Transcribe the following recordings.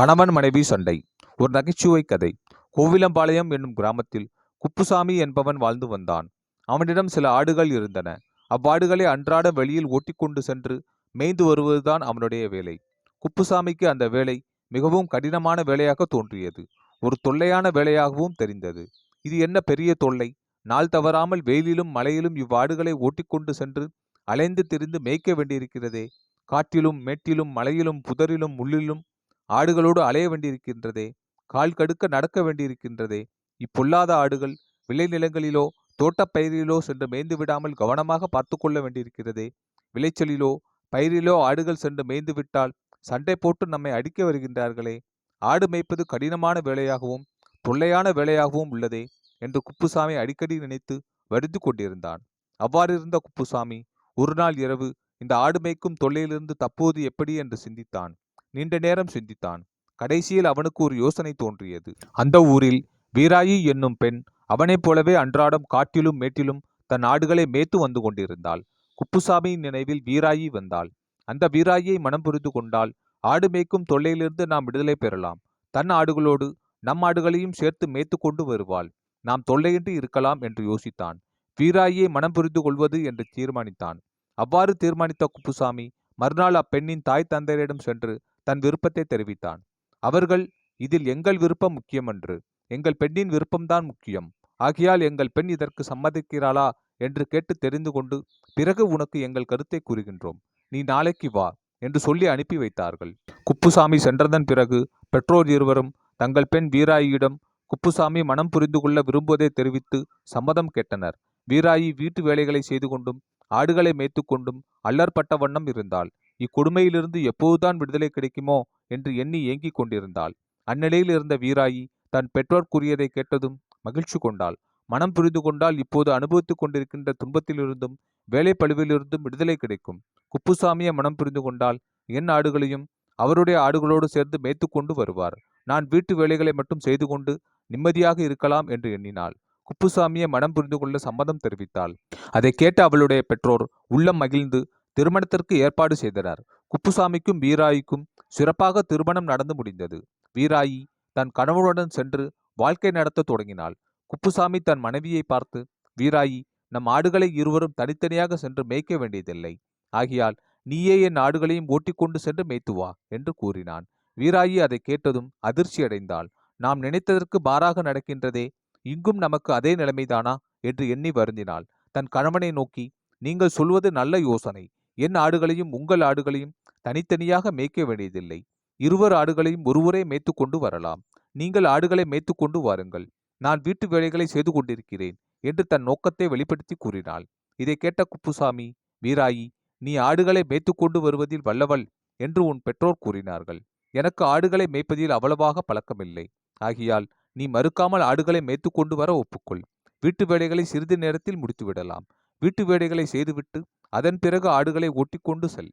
கணவன் மனைவி சண்டை ஒரு நகைச்சுவை கதை. கோவிலம்பாளையம் என்னும் கிராமத்தில் குப்புசாமி என்பவன் வாழ்ந்து வந்தான். அவனிடம் சில ஆடுகள் இருந்தன. அவ்வாடுகளை அன்றாட வெளியில் ஓட்டிக்கொண்டு சென்று மேய்ந்து வருவதுதான் அவனுடைய வேலை. குப்புசாமிக்கு அந்த வேலை மிகவும் கடினமான வேலையாக தோன்றியது. ஒரு தொல்லையான வேலையாகவும் தெரிந்தது. இது என்ன பெரிய தொல்லை? நாள் தவறாமல் வெயிலிலும் மழையிலும் இவ்வாடுகளை ஓட்டிக்கொண்டு சென்று அலைந்து திரிந்து மேய்க்க வேண்டியிருக்கிறதே. காட்டிலும் மேட்டிலும் மலையிலும் புதரிலும் முள்ளிலும் ஆடுகளோடு அலைய வேண்டியிருக்கின்றதே கால் கடுக்க நடக்க வேண்டியிருக்கின்றதே இப்பொல்லாத ஆடுகள் விளைநிலங்களிலோ தோட்டப் பயிரிலோ சென்று மேய்ந்து விடாமல் கவனமாக பார்த்து கொள்ள வேண்டியிருக்கிறதே விளைச்சலிலோ பயிரிலோ ஆடுகள் சென்று மேய்ந்து விட்டால் சண்டை போட்டு நம்மை அடிக்க வருகின்றார்களே ஆடு மேய்ப்பது கடினமான வேலையாகவும் தொல்லையான வேலையாகவும் உள்ளதே என்று குப்புசாமி அடிக்கடி நினைத்து வருத்தி கொண்டிருந்தான். அவ்வாறிருந்த குப்புசாமி ஒரு நாள் இரவு இந்த ஆடு மேய்க்கும் தொல்லையிலிருந்து தப்புவது எப்படி என்று சிந்தித்தான். நீண்ட நேரம் சிந்தித்தான். கடைசியில் அவனுக்கு ஒரு யோசனை தோன்றியது. அந்த ஊரில் வீராயி என்னும் பெண் அவனைப் போலவே அன்றாடம் காட்டிலும் மேட்டிலும் தன் ஆடுகளை மேய்த்து வந்து கொண்டிருந்தாள். குப்புசாமியின் நினைவில் வீராயி வந்தாள். அந்த வீராயியை மனம் புரிந்து கொண்டால் ஆடு மேய்க்கும் தொல்லையிலிருந்து நாம் விடுதலை பெறலாம். தன் ஆடுகளோடு நம் ஆடுகளையும் சேர்த்து மேய்த்து கொண்டு வருவாள். நாம் தொல்லையின்றி இருக்கலாம் என்று யோசித்தான். வீராயியை மனம் புரிந்து கொள்வது என்று தீர்மானித்தான். அவ்வாறு தீர்மானித்த குப்புசாமி மறுநாள் அப்பெண்ணின் தாய் தந்தையரிடம் சென்று தன் விருப்பத்தை தெரிவித்தான். அவர்கள் இதில் எங்கள் விருப்பம் முக்கியமன்று. எங்கள் பெண்ணின் விருப்பம்தான் முக்கியம். ஆகையால் எங்கள் பெண் இதற்கு சம்மதிக்கிறாளா? என்று கேட்டு தெரிந்து கொண்டு பிறகு உனக்கு எங்கள் கருத்தை கூறுகின்றோம். நீ நாளைக்கு வா என்று சொல்லி அனுப்பி வைத்தார்கள். குப்புசாமி சென்றதன் பிறகு பெற்றோர் இருவரும் தங்கள் பெண் வீராயியிடம் குப்புசாமி மனம் புரிந்து கொள்ள விரும்புவதை தெரிவித்து சம்மதம் கேட்டனர். வீராயி வீட்டு வேலைகளை செய்து கொண்டும் ஆடுகளை மேய்த்து கொண்டும் அல்லற்பட்ட வண்ணம் இருந்தாள். இக்கொடுமையிலிருந்து எப்போதுதான் விடுதலை கிடைக்குமோ என்று எண்ணி ஏங்கிக் கொண்டிருந்தாள். அந்நிலையில் இருந்த வீராயி தன் பெற்றோர் கூறியதை கேட்டதும் மகிழ்ச்சி கொண்டாள். மனம் புரிந்து கொண்டால் இப்போது அனுபவித்துக் கொண்டிருக்கின்ற துன்பத்திலிருந்தும் வேலை பழுவிலிருந்தும் விடுதலை கிடைக்கும். குப்புசாமியை மனம் புரிந்து கொண்டால் என் ஆடுகளையும் அவருடைய ஆடுகளோடு சேர்ந்து மேய்த்து கொண்டு வருவார். நான் வீட்டு வேலைகளை மட்டும் செய்து கொண்டு நிம்மதியாக இருக்கலாம் என்று எண்ணினாள். குப்புசாமியை மனம் புரிந்து கொள்ள சம்மதம் தெரிவித்தாள். அதை கேட்ட அவளுடைய பெற்றோர் உள்ளம் மகிழ்ந்து திருமணத்திற்கு ஏற்பாடு செய்தனர். குப்புசாமிக்கும் வீராயிக்கும் சிறப்பாக திருமணம் நடந்து முடிந்தது. வீராயி தன் கணவனுடன் சென்று வாழ்க்கை நடத்த தொடங்கினாள். குப்புசாமி தன் மனைவியை பார்த்து வீராயி நம் ஆடுகளை இருவரும் தனித்தனியாக சென்று மேய்க்க வேண்டியதில்லை. ஆகியால் நீயே என் ஆடுகளையும் ஓட்டிக்கொண்டு சென்று மேய்த்து வா என்று கூறினான். வீராயி அதை கேட்டதும் அதிர்ச்சியடைந்தாள் நாம் நினைத்ததற்கு மாறாக நடக்கின்றதே இங்கும் நமக்கு அதே நிலைமைதானா? என்று எண்ணி வருந்தினாள். தன் கணவனை நோக்கி நீங்கள் சொல்வது நல்ல யோசனை. என் ஆடுகளையும் உங்கள் ஆடுகளையும் தனித்தனியாக மேய்க்க வேண்டியதில்லை. இருவர் ஆடுகளையும் ஒருவரே மேய்த்து கொண்டு வரலாம். நீங்கள் ஆடுகளை மேய்த்து கொண்டு வாருங்கள். நான் வீட்டு வேலைகளை செய்து கொண்டிருக்கிறேன் என்று தன் நோக்கத்தை வெளிப்படுத்தி கூறினாள். இதை கேட்ட குப்புசாமி வீராயி நீ ஆடுகளை மேய்த்து கொண்டு வருவதில் வல்லவள் என்று உன் பெற்றோர் கூறினார்கள். எனக்கு ஆடுகளை மேய்ப்பதில் அவ்வளவாக பழக்கமில்லை. ஆகியால் நீ மறுக்காமல் ஆடுகளை மேய்த்து கொண்டு வர ஒப்புக்கொள். வீட்டு வேலைகளை சிறிது நேரத்தில் முடித்துவிடலாம். வீட்டு வேலைகளை செய்துவிட்டு அதன் பிறகு ஆடுகளை ஓட்டிக்கொண்டு செல்.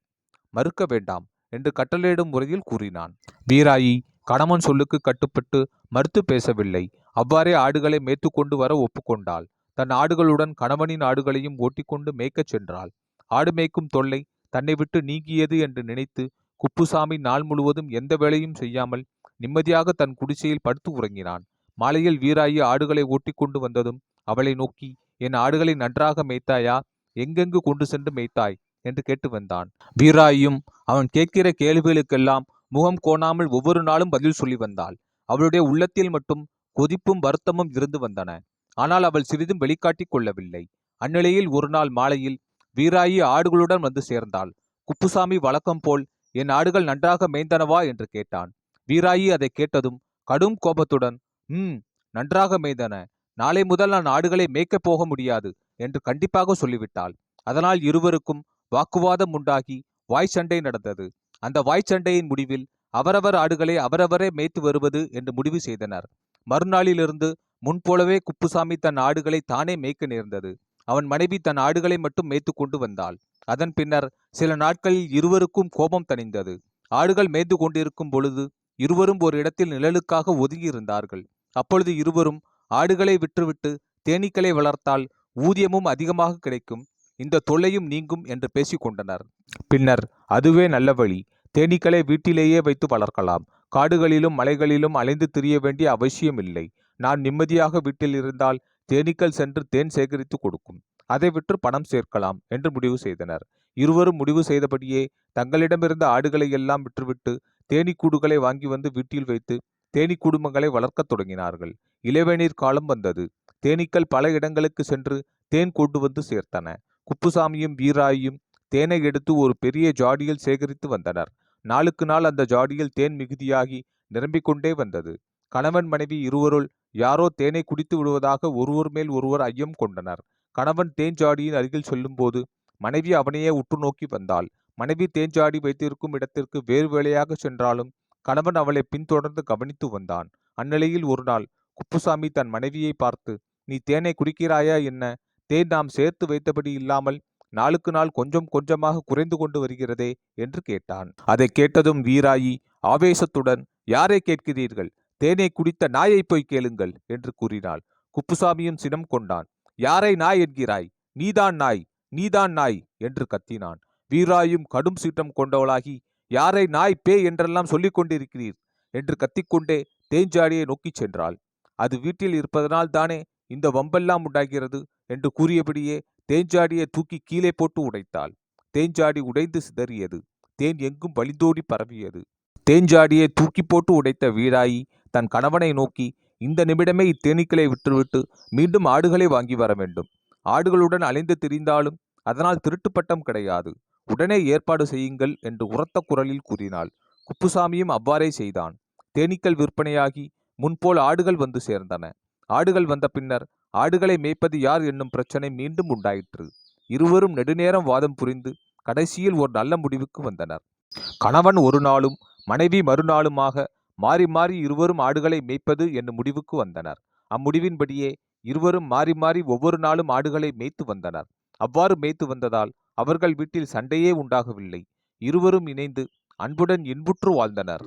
மறுக்க வேண்டாம் என்று கட்டளையிடும் முறையில் கூறினான். வீராயி கணவன் சொல்லுக்கு கட்டுப்பட்டு மறுத்து பேசவில்லை. அவ்வாறே ஆடுகளை மேய்த்து கொண்டு வர ஒப்புக்கொண்டாள். தன் ஆடுகளுடன் கணவனின் ஆடுகளையும் ஓட்டிக்கொண்டு மேய்க்கச் சென்றாள். ஆடு மேய்க்கும் தொல்லை தன்னை விட்டு நீங்கியது என்று நினைத்து குப்புசாமி நாள் முழுவதும் எந்த வேலையும் செய்யாமல் நிம்மதியாக தன் குடிசையில் படுத்து உறங்கினான். மாலையில் வீராயி ஆடுகளை ஓட்டிக்கொண்டு வந்ததும் அவளை நோக்கி என் ஆடுகளை நன்றாக மேய்த்தாயா? எங்கெங்கு கொண்டு சென்று மேய்த்தாய்? என்று கேட்டு வந்தான். வீராயும் அவன் கேட்கிற கேள்விகளுக்கெல்லாம் முகம் கோணாமல் ஒவ்வொரு நாளும் பதில் சொல்லி வந்தாள். அவளுடைய உள்ளத்தில் மட்டும் கொதிப்பும் வருத்தமும் இருந்து வந்தன. ஆனால் அவள் சிறிதும் வெளிக்காட்டிக் கொள்ளவில்லை. அந்நிலையில் ஒரு நாள் மாலையில் வீராயி ஆடுகளுடன் வந்து சேர்ந்தாள். குப்புசாமி வழக்கம் போல் என் ஆடுகள் நன்றாக மேய்ந்தனவா? என்று கேட்டான். வீராயி அதை கேட்டதும் கடும் கோபத்துடன் ம் நன்றாக மேய்ந்தன. நாளை முதல் நான் ஆடுகளை மேய்க்கப் போக முடியாது என்று கண்டிப்பாக சொல்லிவிட்டாள். அதனால் இருவருக்கும் வாக்குவாதம் உண்டாகி வாய் சண்டை நடந்தது. அந்த வாய் சண்டையின் முடிவில் அவரவர் ஆடுகளை அவரவரே மேய்த்து வருவது என்று முடிவு செய்தனர். மறுநாளிலிருந்து முன்போலவே குப்புசாமி தன் ஆடுகளை தானே மேய்க்க நேர்ந்தது. அவன் மனைவி தன் ஆடுகளை மட்டும் மேய்த்து கொண்டு வந்தாள். அதன் பின்னர் சில நாட்களில் இருவருக்கும் கோபம் தணிந்தது. ஆடுகள் மேய்ந்து கொண்டிருக்கும் பொழுது இருவரும் ஒரு இடத்தில் நிழலுக்காக ஒதுங்கியிருந்தார்கள். அப்பொழுது இருவரும் ஆடுகளை விற்றுவிட்டு தேனீக்களை வளர்த்தால் ஊதியமும் அதிகமாக கிடைக்கும். இந்த தொல்லையும் நீங்கும் என்று பேசிக்கொண்டனர் பின்னர் அதுவே நல்ல வழி. தேனீக்களை வீட்டிலேயே வைத்து வளர்க்கலாம். காடுகளிலும் மலைகளிலும் அலைந்து திரிய வேண்டிய அவசியமில்லை நான் நிம்மதியாக வீட்டில் இருந்தால் தேனீக்கள் சென்று தேன் சேகரித்து கொடுக்கும். அதை விற்று பணம் சேர்க்கலாம் என்று முடிவு செய்தனர். இருவரும் முடிவு செய்தபடியே தங்களிடமிருந்த ஆடுகளை எல்லாம் விற்றுவிட்டு தேனீக்கூடுகளை வாங்கி வந்து வீட்டில் வைத்து தேனீ குடும்பங்களை வளர்க்கத் தொடங்கினார்கள். இளவேநீர் காலம் வந்தது. தேனீக்கள் பல இடங்களுக்கு சென்று தேன் கொண்டு வந்து சேர்த்தன. குப்புசாமியும் வீராயும் தேனை எடுத்து ஒரு பெரிய ஜாடியில் சேகரித்து வந்தனர். நாளுக்கு நாள் அந்த ஜாடியில் தேன் மிகுதியாகி நிரம்பிக் கொண்டே வந்தது. கணவன் மனைவி இருவருள் யாரோ தேனை குடித்து விடுவதாக ஒருவர் மேல் ஒருவர் ஐயம் கொண்டனர். கணவன் தேன் ஜாடியின் அருகில் செல்லும்போது மனைவி அவனையே உற்று நோக்கி வந்தாள். மனைவி தேஞ்சாடி வைத்திருக்கும் இடத்திற்கு வேறு வேலையாக சென்றாலும் கணவன் அவளை பின்தொடர்ந்து கவனித்து வந்தான். அந்நிலையில் ஒரு நாள் குப்புசாமி தன் மனைவியை பார்த்து நீ தேனை குடிக்கிறாயா என்ன? தேன் நாம் சேர்த்து வைத்தபடி இல்லாமல் நாளுக்கு நாள் கொஞ்சம் கொஞ்சமாக குறைந்து கொண்டு வருகிறதே? என்று கேட்டான். அதை கேட்டதும் வீராயி ஆவேசத்துடன் யாரை கேட்கிறீர்கள்? தேனை குடித்த நாயை போய் கேளுங்கள் என்று கூறினாள். குப்புசாமியும் சினம் கொண்டான். யாரை நாய் என்கிறாய்? நீதான் நாய் நீதான் நாய் என்று கத்தினான். வீராயும் கடும் சீற்றம் கொண்டவளாகி யாரை நாய் பே என்றெல்லாம் சொல்லிக் கொண்டிருக்கிறீர்? என்று கத்திக்கொண்டே தேஞ்சாடியை நோக்கிச் சென்றாள். அது வீட்டில் இருப்பதனால் தானே இந்த வம்பெல்லாம் உண்டாகிறது? என்று கூறியபடியே தேஞ்சாடியை தூக்கி கீழே போட்டு உடைத்தாள். தேஞ்சாடி உடைந்து சிதறியது. தேன் எங்கும் வழிந்தோடி பரவியது. தேஞ்சாடியை தூக்கி போட்டு உடைத்த வீராயி தன் கணவனை நோக்கி இந்த நிமிடமே இத்தேனீக்களை விட்டுவிட்டு மீண்டும் ஆடுகளை வாங்கி வர வேண்டும். ஆடுகளுடன் அலைந்து திரிந்தாலும் அதனால் திருட்டு பட்டம் கிடையாது. உடனே ஏற்பாடு செய்யுங்கள் என்று உரத்த குரலில் கூறினாள். குப்புசாமியும் அவ்வாறே செய்தான். தேனீக்கள் விற்பனையாகி முன்போல் ஆடுகள் வந்து சேர்ந்தன. ஆடுகள் வந்த பின்னர் ஆடுகளை மேய்ப்பது யார் என்னும் பிரச்சனை மீண்டும் உண்டாயிற்று. இருவரும் நெடுநேரம் வாதம் புரிந்து கடைசியில் ஒரு நல்ல முடிவுக்கு வந்தனர். கணவன் ஒரு நாளும் மனைவி மறுநாளுமாக மாறி மாறி இருவரும் ஆடுகளை மேய்ப்பது என்னும் முடிவுக்கு வந்தனர். அம்முடிவின்படியே இருவரும் மாறி மாறி ஒவ்வொரு நாளும் ஆடுகளை மேய்த்து வந்தனர். அவ்வாறு மேய்த்து வந்ததால் அவர்கள் வீட்டில் சண்டையே உண்டாகவில்லை. இருவரும் இணைந்து அன்புடன் இன்புற்று வாழ்ந்தனர்.